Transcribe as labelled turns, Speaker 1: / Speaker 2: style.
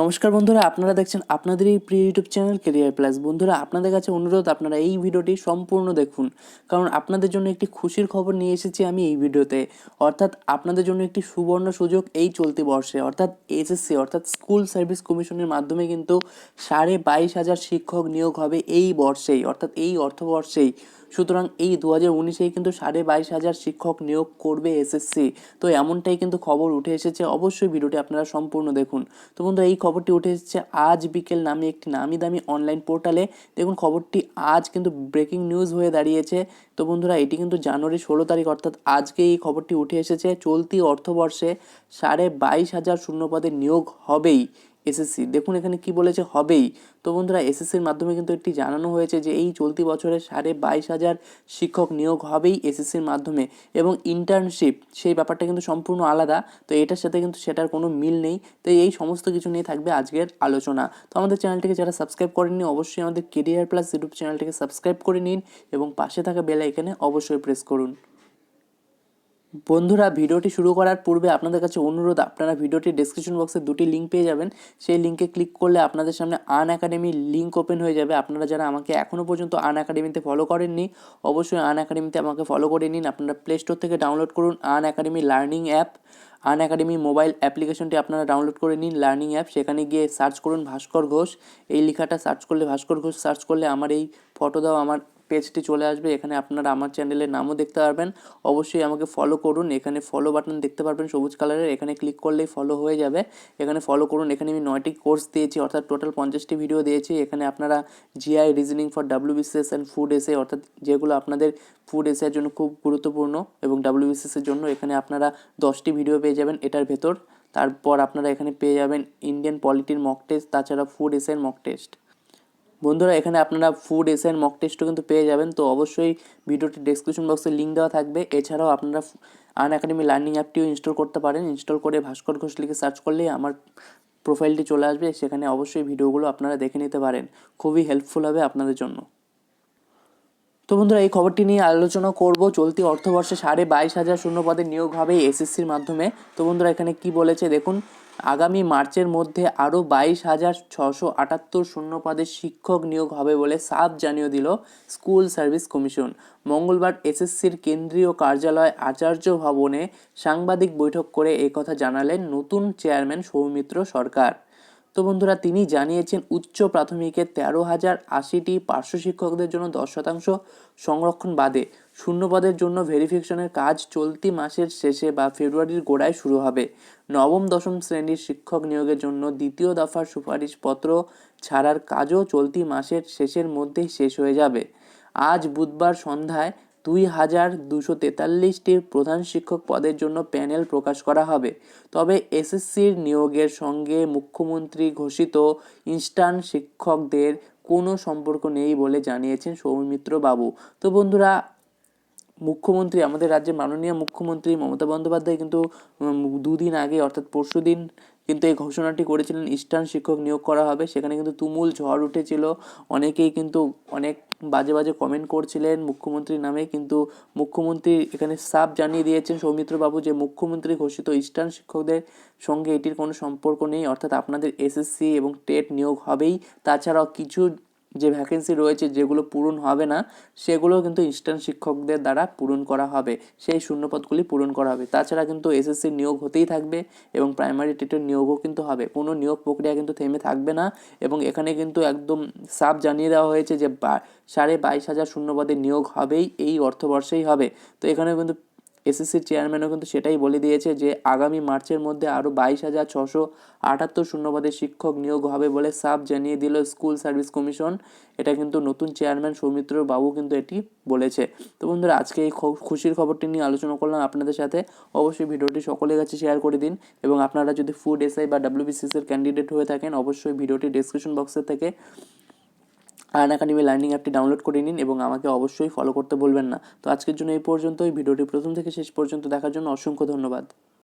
Speaker 1: নমস্কার বন্ধুরা, আপনারা দেখছেন আপনাদের এই প্রিয় ইউটিউব চ্যানেল কেরিয়ার প্লাস বন্ধুরা, আপনাদের কাছে অনুরোধ, আপনারা এই ভিডিওটি সম্পূর্ণ দেখুন। কারণ আপনাদের জন্য একটি খুশির খবর নিয়ে এসেছি আমি এই ভিডিওতে। অর্থাৎ আপনাদের জন্য একটি সুবর্ণ সুযোগ এই চলতি বর্ষে। অর্থাৎ এসএসসি অর্থাৎ স্কুল সার্ভিস কমিশনের মাধ্যমে কিন্তু সাড়ে বাইশ হাজার শিক্ষক নিয়োগ হবে এই বর্ষেই, অর্থাৎ এই অর্থবর্ষেই। সুতরাং এই দু হাজার উনিশেই কিন্তু সাড়ে বাইশ হাজার শিক্ষক নিয়োগ করবে এসএসসি। তো এমনটাই কিন্তু খবর উঠে এসেছে। অবশ্যই ভিডিওটি আপনারা সম্পূর্ণ দেখুন। তো বন্ধু, এই খবরটি উঠে এসেছে আজ বিকেল নামে একটি নামি দামি অনলাইন পোর্টালে দেখুন, খবরটি আজ কিন্তু ব্রেকিং নিউজ হয়ে দাঁড়িয়েছে। তো বন্ধুরা, এটি কিন্তু জানুয়ারি ষোলো তারিখ, অর্থাৎ আজকে এই খবরটি উঠে এসেছে। চলতি অর্থবর্ষে সাড়ে বাইশ হাজার শূন্যপদে নিয়োগ হবেই। এসএসসি। দেখুন এখানে কি বলেছে, হবেই। তো বন্ধুরা, এসএসসির মাধ্যমে কিন্তু একটি জানানো হয়েছে যে এই চলতি বছরে সাড়ে বাইশ হাজার শিক্ষক নিয়োগ হবেই এসএসসির মাধ্যমে এবং ইন্টার্নশিপ সেই ব্যাপারটা কিন্তু সম্পূর্ণ আলাদা। তো এটার সাথে কিন্তু সেটার কোনো মিল নেই। তো এই সমস্ত কিছু নিয়ে থাকবে আজকের আলোচনা। তো আমাদের চ্যানেলটিকে যারা সাবস্ক্রাইব করেননি, অবশ্যই আমাদের কেরিয়ার প্লাস ইউটিউব চ্যানেলটিকে সাবস্ক্রাইব করে নিন এবং পাশে থাকা বেল আইকনে অবশ্যই প্রেস করুন। বন্ধুরা, ভিডিওটি শুরু করার পূর্বে আপনাদের কাছে অনুরোধ, আপনারা ভিডিওটির ডেসক্রিপশন বক্সে দুটি লিঙ্ক পেয়ে যাবেন। সেই লিঙ্কে ক্লিক করলে আপনাদের সামনে আন একাডেমি লিঙ্ক ওপেন হয়ে যাবে। আপনারা যারা আমাকে এখনও পর্যন্ত আন একাডেমিতে ফলো করেননি, অবশ্যই আন একাডেমিতে আমাকে ফলো করে নিন। আপনারা প্লে স্টোর থেকে ডাউনলোড করুন Ayan academy learning app Ayan academy mobile অ্যাপ্লিকেশনটি আপনারা ডাউনলোড করে নিন লার্নিং অ্যাপ সেখানে গিয়ে সার্চ করুন ভাস্কর ঘোষ। এই লেখাটা সার্চ করলে ভাস্কর ঘোষ সার্চ করলে আমার এই ফটো দাও, আমার পেজটি চলে আসবে, এখানে আপনারা আমার চ্যানেলের নামও দেখতে পারবেন। অবশ্যই আমাকে ফলো করুন, এখানে ফলো বাটন দেখতে পারবেন সবুজ কালারের এখানে ক্লিক করলেই ফলো হয়ে যাবে। এখানে ফলো করুন, এখানে আমি নয়টি কোর্স দিয়েছি, অর্থাৎ টোটাল পঞ্চাশটি ভিডিও দিয়েছি। এখানে আপনারা GI reasoning for WBCS and food SI অর্থাৎ যেগুলো আপনাদের ফুড এসের জন্য খুব গুরুত্বপূর্ণ এবং ডাব্লিউবিসিএস এর জন্য এখানে আপনারা দশটি ভিডিও পেয়ে যাবেন এটার ভেতর। তারপর আপনারা এখানে পেয়ে যাবেন ইন্ডিয়ান পলিটির মক টেস্ট তাছাড়া ফুড এসের মক টেস্ট বন্ধুরা, এখানে আপনারা ফুড এসের মক টেস্টও কিন্তু পেয়ে যাবেন। তো অবশ্যই ভিডিওটি ডেসক্রিপশন বক্সে লিঙ্ক দেওয়া থাকবে। এছাড়াও আপনারা আন একাডেমি লার্নিং অ্যাপটিও ইনস্টল করতে পারেন। ইনস্টল করে ভাস্কর ঘোষ লিখে সার্চ করলেই আমার প্রোফাইলটি চলে আসবে। সেখানে অবশ্যই ভিডিওগুলো আপনারা দেখে নিতে পারেন। খুবই হেল্পফুল হবে আপনাদের জন্য। তো বন্ধুরা, এই খবরটি নিয়ে আলোচনা করব। চলতি অর্থবর্ষে সাড়ে বাইশ হাজার শূন্য পদে নিয়োগ হবে এসএসসির মাধ্যমে। তো বন্ধুরা, এখানে কি বলেছে? দেখুন আগামী মার্চের মধ্যে আরও বাইশ হাজার ছশো আটাত্তর শূন্য পদে শিক্ষক নিয়োগ হবে বলে সাব জানিয়ে দিল স্কুল সার্ভিস কমিশন। মঙ্গলবার এসএসসির কেন্দ্রীয় কার্যালয় আচার্য ভবনে সাংবাদিক বৈঠক করে একথা জানালেন নতুন চেয়ারম্যান সৌমিত্র সরকার। তো বন্ধুরা তিনি জানিয়েছেন, উচ্চ প্রাথমিকের তেরো হাজার আশিটি পার্শ্ব শিক্ষকদের জন্য দশ শতাংশ সংরক্ষণ বাদে শূন্যপদের জন্য ভেরিফিকেশনের কাজ চলতি মাসের শেষে বা ফেব্রুয়ারির গোড়ায় শুরু হবে। নবম, দশম শ্রেণির শিক্ষক নিয়োগের জন্য দ্বিতীয় দফার সুপারিশপত্র ছাড়ার কাজও চলতি মাসের শেষের মধ্যেই শেষ হয়ে যাবে। আজ বুধবার সন্ধ্যায় দুই হাজার দুশো তেতাল্লিশটি প্রধান শিক্ষক পদের জন্য প্যানেল প্রকাশ করা হবে। তবে এসএসসির নিয়োগের সঙ্গে মুখ্যমন্ত্রী ঘোষিত ইনস্টান শিক্ষকদের কোনো সম্পর্ক নেই বলে জানিয়েছেন সৌমিত্র বাবু তো বন্ধুরা মুখ্যমন্ত্রী, আমাদের রাজ্যের মাননীয় মুখ্যমন্ত্রী মমতা বন্দ্যোপাধ্যায় কিন্তু দুদিন আগে, অর্থাৎ পরশু দিন কিন্তু এই ঘোষণাটি করেছিলেন, ইস্টার্ন শিক্ষক নিয়োগ করা হবে। সেখানে কিন্তু তুমুল ঝড় উঠেছিল। অনেকেই কিন্তু অনেক বাজে বাজে কমেন্ট করছিলেন। মুখ্যমন্ত্রীর নামে কিন্তু মুখ্যমন্ত্রী এখানে সাফ জানিয়ে দিয়েছেন সৌমিত্রবাবু যে, মুখ্যমন্ত্রী ঘোষিত ইস্টার্ন শিক্ষকদের সঙ্গে এটির কোনো সম্পর্ক নেই। অর্থাৎ আপনাদের এসএসসি এবং টেট নিয়োগ হবেই। তাছাড়াও কিছু যে ভ্যাকেন্সি রয়েছে, যেগুলো পূরণ হবে না সেগুলোও কিন্তু ইনস্ট্যান্ট শিক্ষকদের দ্বারা পূরণ করা হবে। সেই শূন্যপদগুলি পূরণ করা হবে। তাছাড়া কিন্তু এসএসসির নিয়োগ হতেই থাকবে এবং প্রাইমারি টেটের নিয়োগও কিন্তু হবে। কোনো নিয়োগ প্রক্রিয়া কিন্তু থেমে থাকবে না এবং এখানে কিন্তু একদম সাফ জানিয়ে দেওয়া হয়েছে যে সাড়ে বাইশ হাজার শূন্যপদের নিয়োগ হবেই, এই অর্থবর্ষেই হবে। তো এখানে কিন্তু এসএসসির চেয়ারম্যানও কিন্তু সেটাই বলে দিয়েছে যে আগামী মার্চের মধ্যে আরও বাইশ হাজার ছশো আটাত্তর শূন্যপদে শিক্ষক নিয়োগ হবে বলে সাফ জানিয়ে দিল স্কুল সার্ভিস কমিশন। এটা কিন্তু নতুন চেয়ারম্যান সৌমিত্র বাবু কিন্তু এটি বলেছে। তো বন্ধুরা, আজকে এই খুশির খবরটি নিয়ে আলোচনা করলাম আপনাদের সাথে। অবশ্যই ভিডিওটি সকলের কাছে শেয়ার করে দিন এবং আপনারা যদি ফুড এসআই বা ডাব্লিউবিসিএস এর ক্যান্ডিডেট হয়ে থাকেন, অবশ্যই ভিডিওটি ডিসক্রিপশন বক্সের থেকে আয়ন একাডেমি লার্নিং অ্যাপটি ডাউনলোড করে নিন এবং আমাকে অবশ্যই ফলো করতে বলবেন না। তো আজকের জন্য এই পর্যন্তই। ভিডিওটি প্রথম থেকে শেষ পর্যন্ত দেখার জন্য অসংখ্য ধন্যবাদ।